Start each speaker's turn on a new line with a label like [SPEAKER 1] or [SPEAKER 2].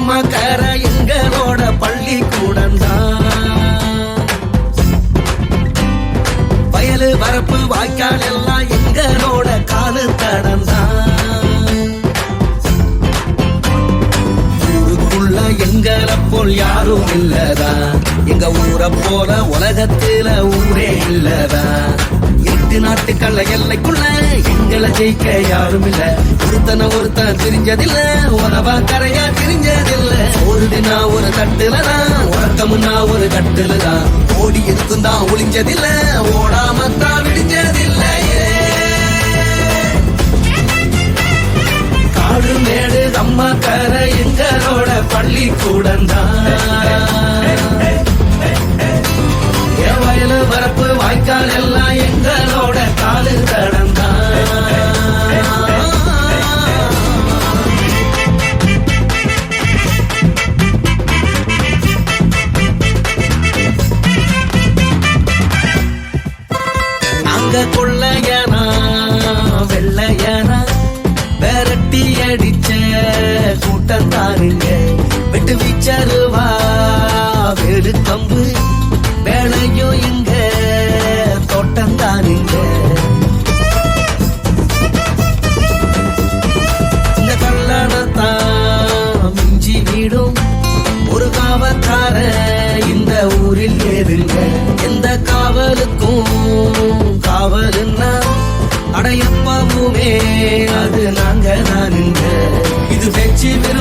[SPEAKER 1] நம்ம கர எங்களோட பள்ளிக்கூடம் வயலு வரப்பு வாய்க்கால் எல்லாம் எங்களோட காலு தடம் ஊருக்குள்ள எங்கள போல் யாரும் இல்லதா? எங்க ஊரை போல உலகத்துல ஊரே இல்லதா? எட்டு நாட்டுக்கல்ல எல்லைக்குள்ள எங்களை ஜெயிக்க யாரும் இல்ல. ஒருத்தனை ஒருத்தன் தெரிஞ்சதில்ல உறவா கரையா தெரிஞ்சதில்ல ஒரு தினா ஒரு தட்டுலதான் உறக்கமுன்னா ஒரு கட்டுலதான். ஓடி இருக்கும் தான் ஒளிஞ்சதில்ல. ஓடாம தான் விடிஞ்சதில்லையே காடு மேடு அம்மா கரை எங்களோட பள்ளிக்கூடம் தான் கொள்ளையனா வெள்ளையனா? விரட்டி அடிச்ச கூட்டத்தாருங்க. விட்டு வீச்சருவா சொன்னதுன்னா? அடையப்பாவுமே அது நாங்க தான் இது வெற்றி பெற